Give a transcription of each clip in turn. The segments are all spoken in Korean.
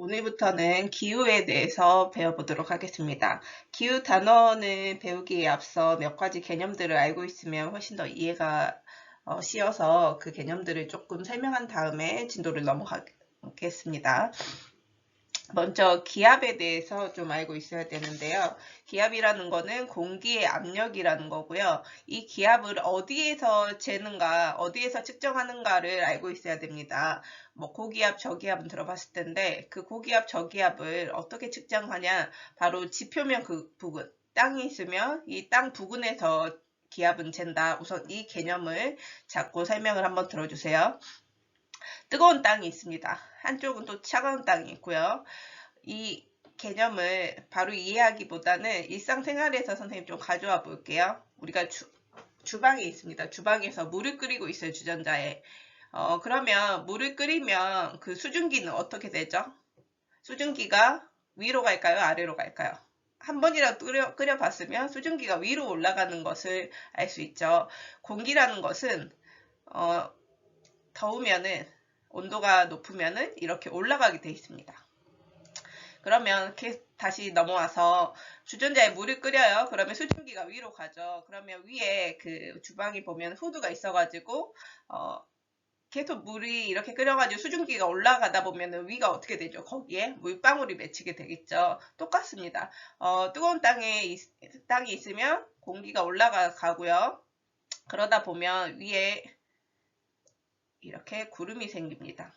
오늘부터는 기후에 대해서 배워보도록 하겠습니다. 기후 단어는 배우기에 앞서 몇 가지 개념들을 알고 있으면 훨씬 더 이해가 어, 쉬워서 그 개념들을 조금 설명한 다음에 진도를 넘어가겠습니다. 먼저 기압에 대해서 좀 알고 있어야 되는데요. 기압이라는 거는 공기의 압력이라는 거고요. 이 기압을 어디에서 재는가, 어디에서 측정하는가를 알고 있어야 됩니다. 뭐 고기압, 저기압은 들어봤을 텐데 그 고기압, 저기압을 어떻게 측정하냐? 바로 지표면 그 부근, 땅이 있으면 이 땅 부근에서 기압은 잰다. 우선 이 개념을 잡고 설명을 한번 들어주세요. 뜨거운 땅이 있습니다. 한쪽은 또 차가운 땅이 있고요. 이 개념을 바로 이해하기보다는 일상생활에서 선생님 좀 가져와 볼게요. 우리가 주, 주방에 있습니다. 주방에서 물을 끓이고 있어요. 주전자에. 어, 그러면 물을 끓이면 그 수증기는 어떻게 되죠? 수증기가 위로 갈까요? 아래로 갈까요? 한 번이라도 끓여, 끓여봤으면 수증기가 위로 올라가는 것을 알 수 있죠. 공기라는 것은 어, 더우면은 온도가 높으면은 이렇게 올라가게 되어 있습니다. 그러면 다시 넘어와서 주전자에 물을 끓여요. 그러면 수증기가 위로 가죠. 그러면 위에 그 주방이 보면 후드가 있어가지고 어, 계속 물이 이렇게 끓여가지고 수증기가 올라가다 보면 위가 어떻게 되죠? 거기에 물방울이 맺히게 되겠죠. 똑같습니다. 어, 뜨거운 땅에 땅이 있으면 공기가 올라가고요. 그러다 보면 위에 이렇게 구름이 생깁니다.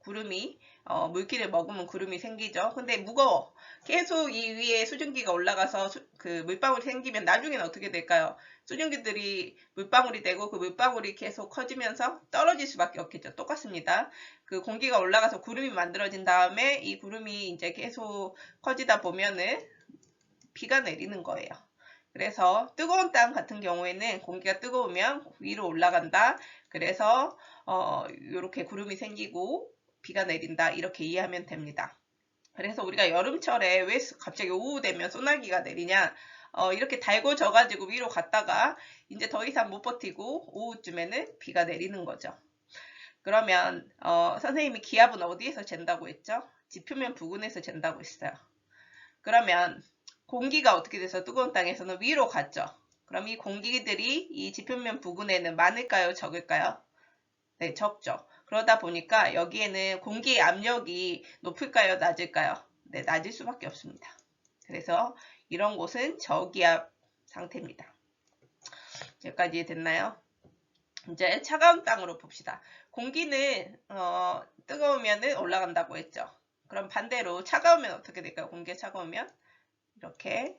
구름이 어, 물기를 먹으면 구름이 생기죠. 근데 무거워. 계속 이 위에 수증기가 올라가서 수, 그 물방울이 생기면 나중에는 어떻게 될까요? 수증기들이 물방울이 되고 그 물방울이 계속 커지면서 떨어질 수밖에 없겠죠. 똑같습니다. 그 공기가 올라가서 구름이 만들어진 다음에 이 구름이 이제 계속 커지다 보면은 비가 내리는 거예요. 그래서 뜨거운 땅 같은 경우에는 공기가 뜨거우면 위로 올라간다. 그래서 어, 이렇게 구름이 생기고 비가 내린다. 이렇게 이해하면 됩니다. 그래서 우리가 여름철에 왜 갑자기 오후 되면 소나기가 내리냐 어, 이렇게 달고 져가지고 위로 갔다가 이제 더 이상 못 버티고 오후쯤에는 비가 내리는 거죠. 그러면 어, 선생님이 기압은 어디에서 잰다고 했죠? 지표면 부근에서 잰다고 했어요. 그러면 공기가 어떻게 돼서 뜨거운 땅에서는 위로 갔죠. 그럼 이 공기들이 이 지표면 부근에는 많을까요? 적을까요? 네, 적죠. 그러다 보니까 여기에는 공기의 압력이 높을까요? 낮을까요? 네, 낮을 수밖에 없습니다. 그래서 이런 곳은 저기압 상태입니다. 여기까지 됐나요? 이제 차가운 땅으로 봅시다. 공기는 어, 뜨거우면 올라간다고 했죠. 그럼 반대로 차가우면 어떻게 될까요? 공기가 차가우면 이렇게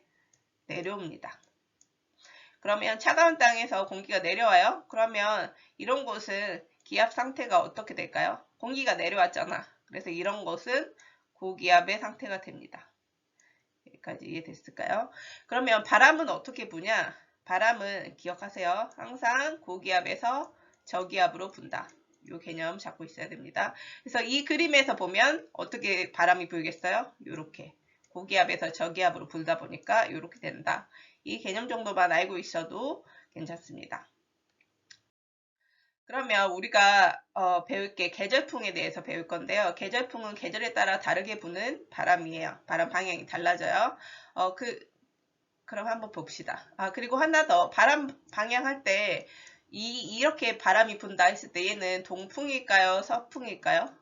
내려옵니다. 그러면 차가운 땅에서 공기가 내려와요. 그러면 이런 곳은 기압 상태가 어떻게 될까요? 공기가 내려왔잖아. 그래서 이런 곳은 고기압의 상태가 됩니다. 여기까지 이해됐을까요? 그러면 바람은 어떻게 부냐? 바람은 기억하세요. 항상 고기압에서 저기압으로 분다. 이 개념 잡고 있어야 됩니다. 그래서 이 그림에서 보면 어떻게 바람이 불겠어요? 이렇게 고기압에서 저기압으로 불다 보니까 이렇게 된다. 이 개념 정도만 알고 있어도 괜찮습니다. 그러면 우리가 어, 배울 게 계절풍에 대해서 배울 건데요. 계절풍은 계절에 따라 다르게 부는 바람이에요. 바람 방향이 달라져요. 어, 그, 그럼 한번 봅시다. 아, 그리고 하나 더. 바람 방향 할 때, 이, 이렇게 바람이 분다 했을 때 얘는 동풍일까요? 서풍일까요?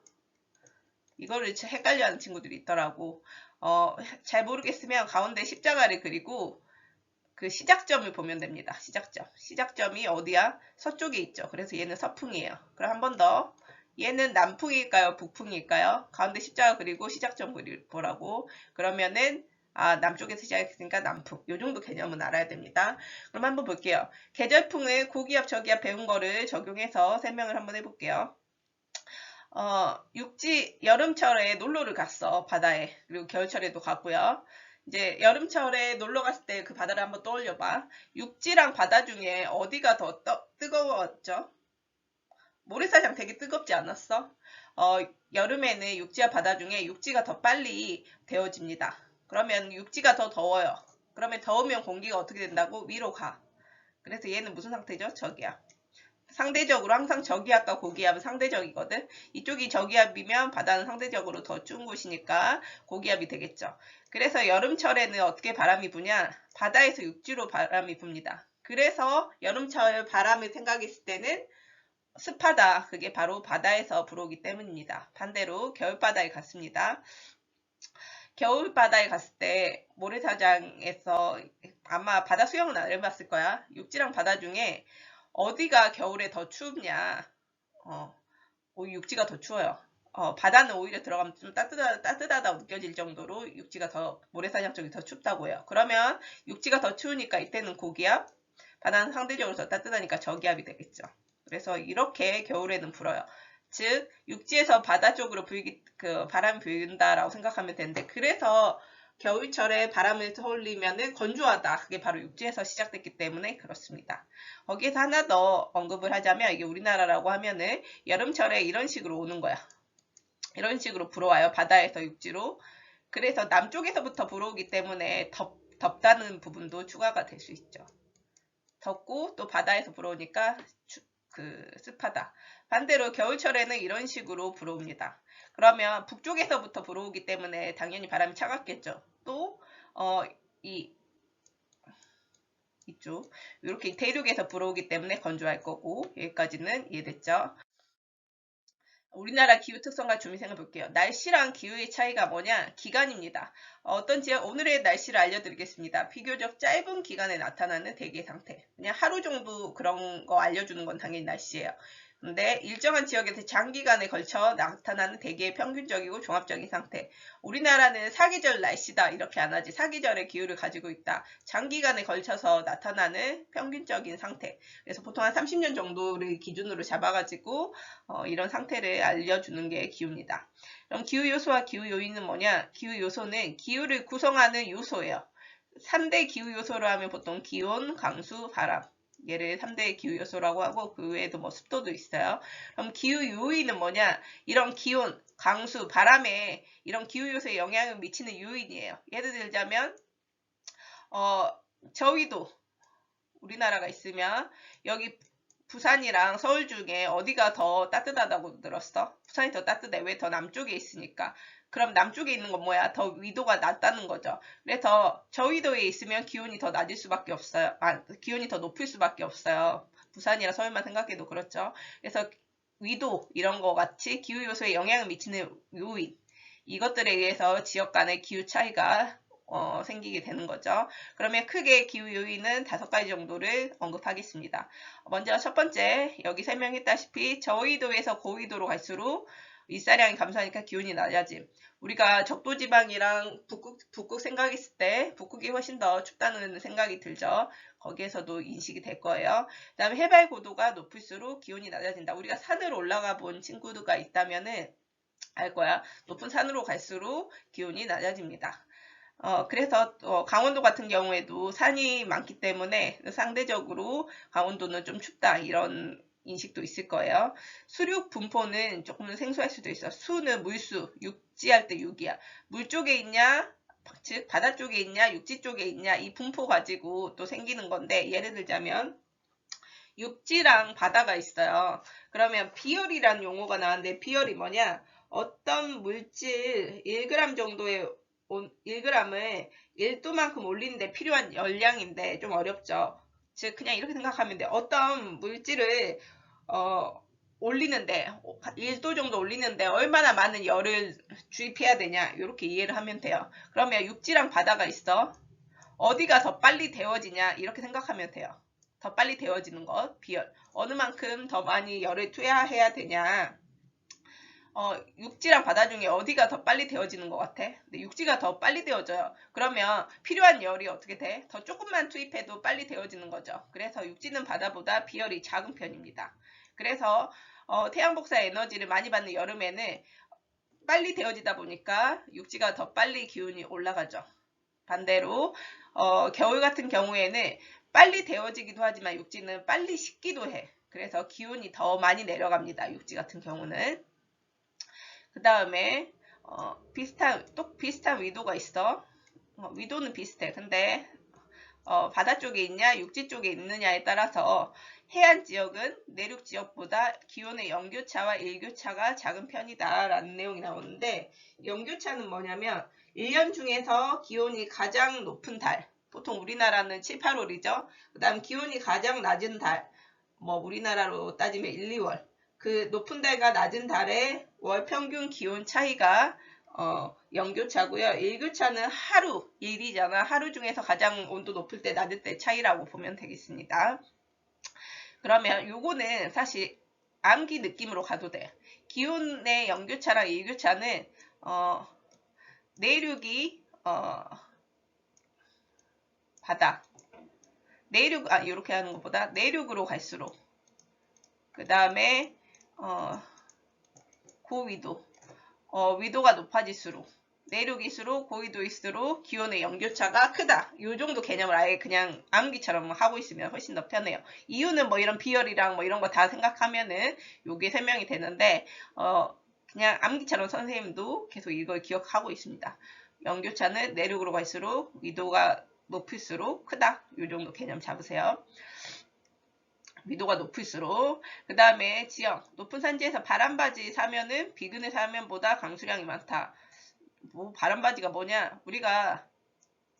이거를 헷갈려 하는 친구들이 있더라고. 어, 잘 모르겠으면 가운데 십자가를 그리고 그 시작점을 보면 됩니다. 시작점. 시작점이 어디야? 서쪽에 있죠. 그래서 얘는 서풍이에요. 그럼 한 번 더. 얘는 남풍일까요? 북풍일까요? 가운데 십자가 그리고 시작점 보라고. 그러면은 아, 남쪽에서 시작했으니까 남풍. 요 정도 개념은 알아야 됩니다. 그럼 한번 볼게요. 계절풍을 고기압, 저기압 배운 거를 적용해서 설명을 한번 해볼게요. 어, 육지 여름철에 놀러를 갔어 바다에 그리고 겨울철에도 갔고요. 이제 여름철에 놀러 갔을 때 그 바다를 한번 떠올려 봐. 육지랑 바다 중에 어디가 더 떠, 뜨거웠죠? 모래사장 되게 뜨겁지 않았어? 어, 여름에는 육지와 바다 중에 육지가 더 빨리 데워집니다. 그러면 육지가 더 더워요. 그러면 더우면 공기가 어떻게 된다고? 위로 가. 그래서 얘는 무슨 상태죠? 저기야. 상대적으로 항상 저기압과 고기압은 상대적이거든. 이쪽이 저기압이면 바다는 상대적으로 더 추운 곳이니까 고기압이 되겠죠. 그래서 여름철에는 어떻게 바람이 부냐? 바다에서 육지로 바람이 붑니다. 그래서 여름철 바람을 생각했을 때는 습하다. 그게 바로 바다에서 불어오기 때문입니다. 반대로 겨울바다에 갔습니다. 겨울바다에 갔을 때 모래사장에서 아마 바다 수영은 안 해봤을 거야. 육지랑 바다 중에 어디가 겨울에 더 춥냐? 어, 육지가 더 추워요. 어, 바다는 오히려 들어가면 좀 따뜻하다, 따뜻하다고 느껴질 정도로 육지가 더, 모래사장 쪽이 더 춥다고 해요. 그러면 육지가 더 추우니까 이때는 고기압, 바다는 상대적으로 더 따뜻하니까 저기압이 되겠죠. 그래서 이렇게 겨울에는 불어요. 즉, 육지에서 바다 쪽으로 불기, 그 바람이 불다라고 생각하면 되는데, 그래서 겨울철에 바람을 털리면은 건조하다. 그게 바로 육지에서 시작됐기 때문에 그렇습니다. 거기에서 하나 더 언급을 하자면 이게 우리나라라고 하면은 여름철에 이런 식으로 오는 거야. 이런 식으로 불어와요. 바다에서 육지로. 그래서 남쪽에서부터 불어오기 때문에 덥, 덥다는 부분도 추가가 될 수 있죠. 덥고 또 바다에서 불어오니까 추, 그 습하다. 반대로 겨울철에는 이런 식으로 불어옵니다. 그러면 북쪽에서부터 불어오기 때문에 당연히 바람이 차갑겠죠. 또, 어, 이, 이쪽, 이렇게 대륙에서 불어오기 때문에 건조할 거고, 여기까지는 이해됐죠? 우리나라 기후 특성과 주민생을 볼게요. 날씨랑 기후의 차이가 뭐냐? 기간입니다. 어떤 지역, 오늘의 날씨를 알려드리겠습니다. 비교적 짧은 기간에 나타나는 대기 상태. 그냥 하루 정도 그런 거 알려주는 건 당연히 날씨예요. 근데 일정한 지역에서 장기간에 걸쳐 나타나는 대기의 평균적이고 종합적인 상태. 우리나라는 사계절 날씨다 이렇게 안 하지. 사계절의 기후를 가지고 있다. 장기간에 걸쳐서 나타나는 평균적인 상태. 그래서 보통 한 30년 정도를 기준으로 잡아가지고 어, 이런 상태를 알려주는 게 기후입니다. 그럼 기후 요소와 기후 요인은 뭐냐? 기후 요소는 기후를 구성하는 요소예요. 3대 기후 요소로 하면 보통 기온, 강수, 바람. 얘를 3대 기후 요소라고 하고 그 외에도 뭐 습도도 있어요. 그럼 기후 요인은 뭐냐? 이런 기온, 강수, 바람에 이런 기후 요소에 영향을 미치는 요인이에요. 예를 들자면 어, 저위도 우리나라가 있으면 여기 부산이랑 서울 중에 어디가 더 따뜻하다고 들었어? 부산이 더 따뜻해. 왜 더 남쪽에 있으니까. 그럼 남쪽에 있는 건 뭐야? 더 위도가 낮다는 거죠. 그래서 저위도에 있으면 기온이 더 낮을 수밖에 없어요. 아, 기온이 더 높을 수밖에 없어요. 부산이랑 서울만 생각해도 그렇죠. 그래서 위도 이런 거 같이 기후 요소에 영향을 미치는 요인 이것들에 의해서 지역 간의 기후 차이가 어, 생기게 되는 거죠. 그러면 크게 기후 요인은 다섯 가지 정도를 언급하겠습니다. 먼저 첫 번째 여기 설명했다시피 저위도에서 고위도로 갈수록 일사량이 감소하니까 기온이 낮아짐. 우리가 적도지방이랑 북극, 북극 생각했을 때 북극이 훨씬 더 춥다는 생각이 들죠. 거기에서도 인식이 될 거예요. 그 다음에 해발 고도가 높을수록 기온이 낮아진다. 우리가 산을 올라가 본 친구가 있다면은 알 거야. 높은 산으로 갈수록 기온이 낮아집니다. 어, 그래서 어, 강원도 같은 경우에도 산이 많기 때문에 상대적으로 강원도는 좀 춥다 이런 인식도 있을 거예요. 수륙 분포는 조금 생소할 수도 있어. 수는 물수, 육지할 때 육이야. 물 쪽에 있냐, 즉 바다 쪽에 있냐, 육지 쪽에 있냐 이 분포 가지고 또 생기는 건데 예를 들자면 육지랑 바다가 있어요. 그러면 비열이라는 용어가 나왔는데 비열이 뭐냐? 어떤 물질 1g 정도의 1g을 1도만큼 올리는데 필요한 열량인데 좀 어렵죠. 즉 그냥 이렇게 생각하면 돼. 어떤 물질을 어, 올리는데 1도 정도 올리는데 얼마나 많은 열을 주입해야 되냐 이렇게 이해를 하면 돼요. 그러면 육지랑 바다가 있어. 어디가 더 빨리 데워지냐 이렇게 생각하면 돼요. 더 빨리 데워지는 것, 비열. 어느 만큼 더 많이 열을 투여해야 되냐. 어, 육지랑 바다 중에 어디가 더 빨리 데워지는 것 같아? 근데 육지가 더 빨리 데워져요. 그러면 필요한 열이 어떻게 돼? 더 조금만 투입해도 빨리 데워지는 거죠. 그래서 육지는 바다보다 비열이 작은 편입니다. 그래서 어, 태양 복사 에너지를 많이 받는 여름에는 빨리 데워지다 보니까 육지가 더 빨리 기온이 올라가죠. 반대로 어, 겨울 같은 경우에는 빨리 데워지기도 하지만 육지는 빨리 식기도 해. 그래서 기온이 더 많이 내려갑니다. 육지 같은 경우는. 그 다음에 어, 비슷한 또 비슷한 위도가 있어. 어, 위도는 비슷해. 근데 어, 바다 쪽에 있냐 육지 쪽에 있느냐에 따라서 해안 지역은 내륙 지역보다 기온의 영교차와 일교차가 작은 편이다 라는 내용이 나오는데 영교차는 뭐냐면 1년 중에서 기온이 가장 높은 달 보통 우리나라는 7, 8월이죠. 그 다음 기온이 가장 낮은 달, 뭐 우리나라로 따지면 1, 2월. 그 높은 달과 낮은 달의 월 평균 기온 차이가 어, 영교차고요. 일교차는 하루, 일이잖아. 하루 중에서 가장 온도 높을 때, 낮을 때 차이라고 보면 되겠습니다. 그러면 요거는 사실 암기 느낌으로 가도 돼요. 기온의 영교차랑 일교차는 어, 내륙이 어, 바다. 내륙 아 이렇게 하는 것보다 내륙으로 갈수록. 그 다음에 어, 고위도. 어, 위도가 높아질수록 내륙일수록 고위도일수록 기온의 연교차가 크다. 이 정도 개념을 아예 그냥 암기처럼 하고 있으면 훨씬 더 편해요. 이유는 뭐 이런 비열이랑 뭐 이런 거 다 생각하면은 요게 설명이 되는데 어 그냥 암기처럼 선생님도 계속 이걸 기억하고 있습니다. 연교차는 내륙으로 갈수록 위도가 높을수록 크다. 이 정도 개념 잡으세요. 위도가 높을수록 그 다음에 지형 높은 산지에서 바람바지 사면은 비근의 사면보다 강수량이 많다. 뭐 바람바지가 뭐냐? 우리가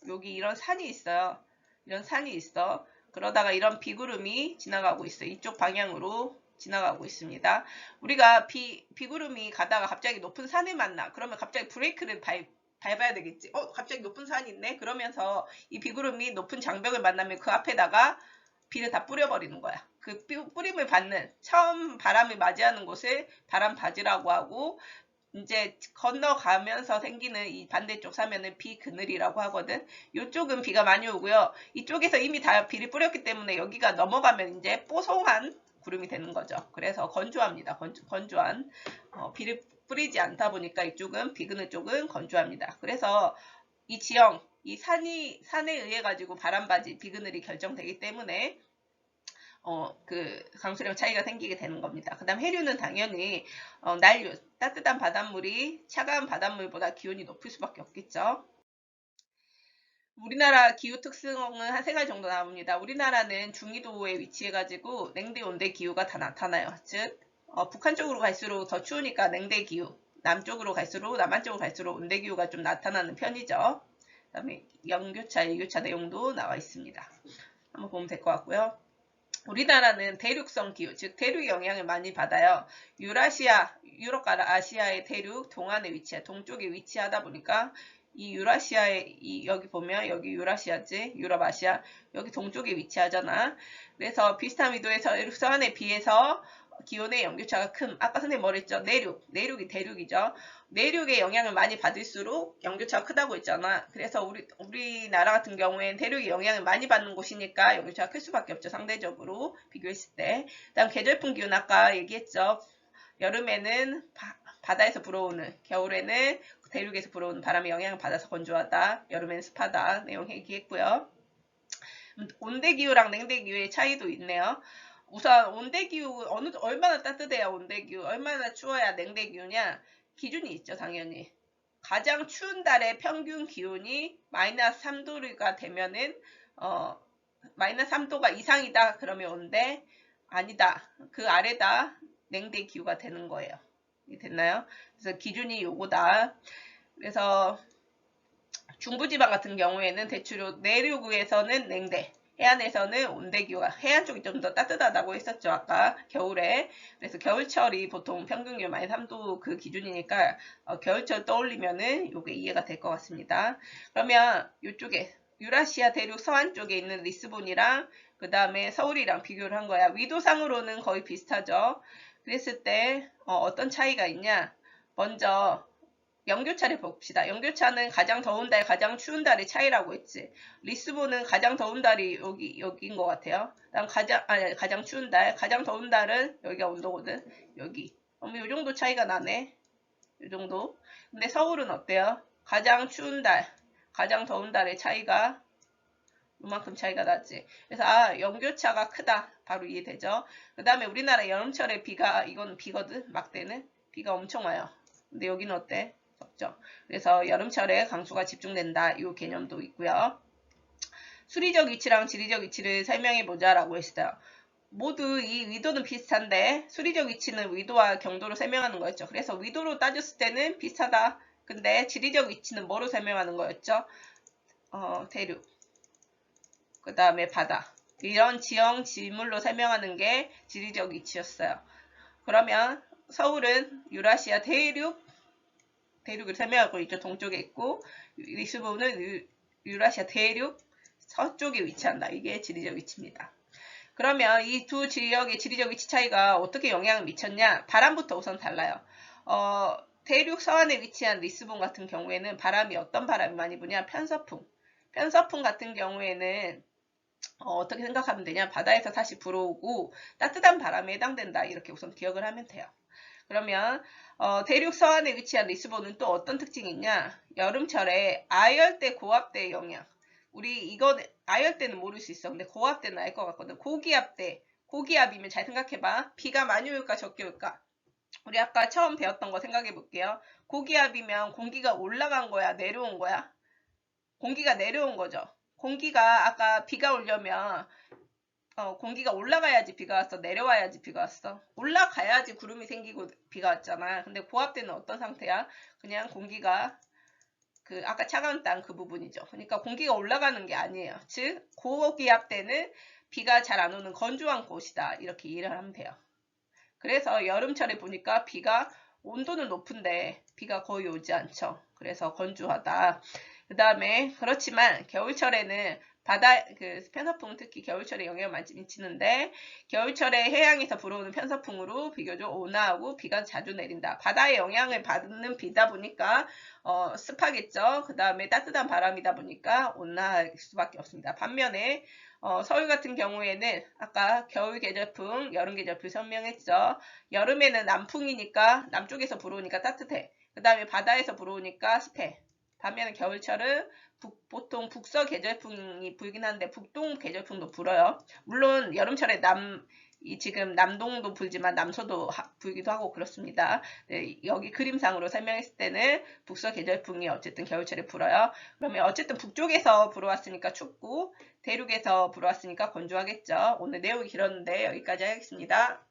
여기 이런 산이 있어요. 이런 산이 있어. 그러다가 이런 비구름이 지나가고 있어. 이쪽 방향으로 지나가고 있습니다. 우리가 비, 비구름이 가다가 갑자기 높은 산을 만나. 그러면 갑자기 브레이크를 밟, 밟아야 되겠지. 어, 갑자기 높은 산이 있네? 그러면서 이 비구름이 높은 장벽을 만나면 그 앞에다가 비를 다 뿌려버리는 거야. 그 뿌림을 받는 처음 바람을 맞이하는 곳을 바람바지라고 하고 이제 건너가면서 생기는 이 반대쪽 사면은 비 그늘이라고 하거든. 이쪽은 비가 많이 오고요. 이쪽에서 이미 다 비를 뿌렸기 때문에 여기가 넘어가면 이제 뽀송한 구름이 되는 거죠. 그래서 건조합니다. 건조, 건조한 어, 비를 뿌리지 않다 보니까 이쪽은 비 그늘 쪽은 건조합니다. 그래서 이 지형, 이 산이 산에 의해 가지고 바람바지 비 그늘이 결정되기 때문에 어, 그 강수량 차이가 생기게 되는 겁니다. 그 다음 해류는 당연히 어, 난류, 따뜻한 바닷물이 차가운 바닷물보다 기온이 높을 수밖에 없겠죠. 우리나라 기후 특성은 한 세 가지 정도 나옵니다. 우리나라는 중위도에 위치해가지고 냉대, 온대 기후가 다 나타나요. 즉 어, 북한 쪽으로 갈수록 더 추우니까 냉대 기후, 남쪽으로 갈수록 남한 쪽으로 갈수록 온대 기후가 좀 나타나는 편이죠. 그 다음에 영교차, 일교차 내용도 나와 있습니다. 한번 보면 될 것 같고요. 우리나라는 대륙성 기후, 즉 대륙 영향을 많이 받아요. 유라시아, 유럽과 아시아의 대륙 동안에 위치해, 동쪽에 위치하다 보니까 이 유라시아의 이 여기 보면 여기 유라시아지, 유럽 아시아 여기 동쪽에 위치하잖아. 그래서 비슷한 위도에서 서안에 비해서 기온의 연교차가 큰 아까 선생님 뭐랬죠? 내륙, 내륙이 대륙이죠. 내륙의 영향을 많이 받을수록 연교차가 크다고 했잖아. 그래서 우리 우리나라 같은 경우엔 대륙의 영향을 많이 받는 곳이니까 연교차가 클 수밖에 없죠. 상대적으로 비교했을 때. 그 다음 계절풍 기온 아까 얘기했죠. 여름에는 바, 바다에서 불어오는, 겨울에는 대륙에서 불어오는 바람의 영향을 받아서 건조하다. 여름에는 습하다. 내용 얘기했고요. 온대기후랑 냉대기후의 차이도 있네요. 우선 온대기후 어느 얼마나 따뜻해야 온대기후, 얼마나 추워야 냉대기후냐 기준이 있죠 당연히. 가장 추운 달의 평균 기온이 마이너스 3도가 되면은 어 마이너스 3도가 이상이다 그러면 온대 아니다 그 아래다 냉대 기후가 되는 거예요. 됐나요? 그래서 기준이 요거다. 그래서 중부지방 같은 경우에는 대추로 내륙에서는 냉대, 해안에서는 온대기후가 해안 쪽이 좀 더 따뜻하다고 했었죠 아까 겨울에. 그래서 겨울철이 보통 평균 기온 마이너스 3도 그 기준이니까 어, 겨울철 떠올리면은 요게 이해가 될 것 같습니다. 그러면 이쪽에 유라시아 대륙 서안 쪽에 있는 리스본이랑 그 다음에 서울이랑 비교를 한 거야. 위도상으로는 거의 비슷하죠. 그랬을 때 어, 떤 차이가 있냐? 먼저 연교차를 봅시다. 연교차는 가장 더운 달, 가장 추운 달의 차이라고 했지. 리스본은 가장 더운 달이 여기, 여기인 것 같아요. 다음 가장, 아니, 가장 추운 달, 가장 더운 달은 여기가 온도거든. 여기. 그럼 이 정도 차이가 나네. 이 정도. 근데 서울은 어때요? 가장 추운 달, 가장 더운 달의 차이가 이만큼 차이가 나지. 그래서 아 연교차가 크다. 바로 이해되죠. 그 다음에 우리나라 여름철에 비가 이건 비거든. 막대는 비가 엄청 와요. 근데 여기는 어때? 없죠. 그래서 여름철에 강수가 집중된다. 이 개념도 있고요. 수리적 위치랑 지리적 위치를 설명해 보자라고 했어요. 모두 이 위도는 비슷한데 수리적 위치는 위도와 경도로 설명하는 거였죠. 그래서 위도로 따졌을 때는 비슷하다. 근데 지리적 위치는 뭐로 설명하는 거였죠? 어, 대륙. 그 다음에 바다. 이런 지형, 지물로 설명하는 게 지리적 위치였어요. 그러면 서울은 유라시아 대륙, 대륙을 설명하고 있죠. 동쪽에 있고 리스본은 유, 유라시아 대륙 서쪽에 위치한다. 이게 지리적 위치입니다. 그러면 이 두 지역의 지리적 위치 차이가 어떻게 영향을 미쳤냐? 바람부터 우선 달라요. 어, 대륙 서안에 위치한 리스본 같은 경우에는 바람이 어떤 바람이 많이 부냐? 편서풍. 편서풍 같은 경우에는 어, 떻게 생각하면 되냐? 바다에서 다시 불어오고 따뜻한 바람에 해당된다. 이렇게 우선 기억을 하면 돼요. 그러면 어, 대륙 서안에 위치한 리스본은 또 어떤 특징이 있냐? 여름철에 아열대 고압대의 영향. 우리 이거 아열대는 모를 수 있어. 근데 고압대는 알 것 같거든. 고기압대. 고기압이면 잘 생각해봐. 비가 많이 올까 적게 올까? 우리 아까 처음 배웠던 거 생각해 볼게요. 고기압이면 공기가 올라간 거야? 내려온 거야? 공기가 내려온 거죠. 공기가 아까 비가 오려면 어, 공기가 올라가야지 비가 왔어. 내려와야지 비가 왔어. 올라가야지 구름이 생기고 비가 왔잖아. 근데 고압대는 어떤 상태야? 그냥 공기가 그 아까 차가운 땅 그 부분이죠. 그러니까 공기가 올라가는 게 아니에요. 즉 고기압 때는 비가 잘 안 오는 건조한 곳이다. 이렇게 이해를 하면 돼요. 그래서 여름철에 보니까 비가 온도는 높은데 비가 거의 오지 않죠. 그래서 건조하다. 그 다음에 그렇지만 겨울철에는 바다 그 편서풍 특히 겨울철에 영향을 많이 미치는데 겨울철에 해양에서 불어오는 편서풍으로 비교적 온화하고 비가 자주 내린다. 바다의 영향을 받는 비다 보니까 어, 습하겠죠. 그 다음에 따뜻한 바람이다 보니까 온화할 수밖에 없습니다. 반면에 어, 서울 같은 경우에는 아까 겨울 계절풍, 여름 계절풍 설명했죠. 여름에는 남풍이니까 남쪽에서 불어오니까 따뜻해. 그 다음에 바다에서 불어오니까 습해. 반면에 겨울철은 북, 보통 북서 계절풍이 불긴 한데 북동 계절풍도 불어요. 물론 여름철에 남, 이 지금 남동도 불지만 남서도 하, 불기도 하고 그렇습니다. 네, 여기 그림상으로 설명했을 때는 북서 계절풍이 어쨌든 겨울철에 불어요. 그러면 어쨌든 북쪽에서 불어왔으니까 춥고 대륙에서 불어왔으니까 건조하겠죠. 오늘 내용이 길었는데 여기까지 하겠습니다.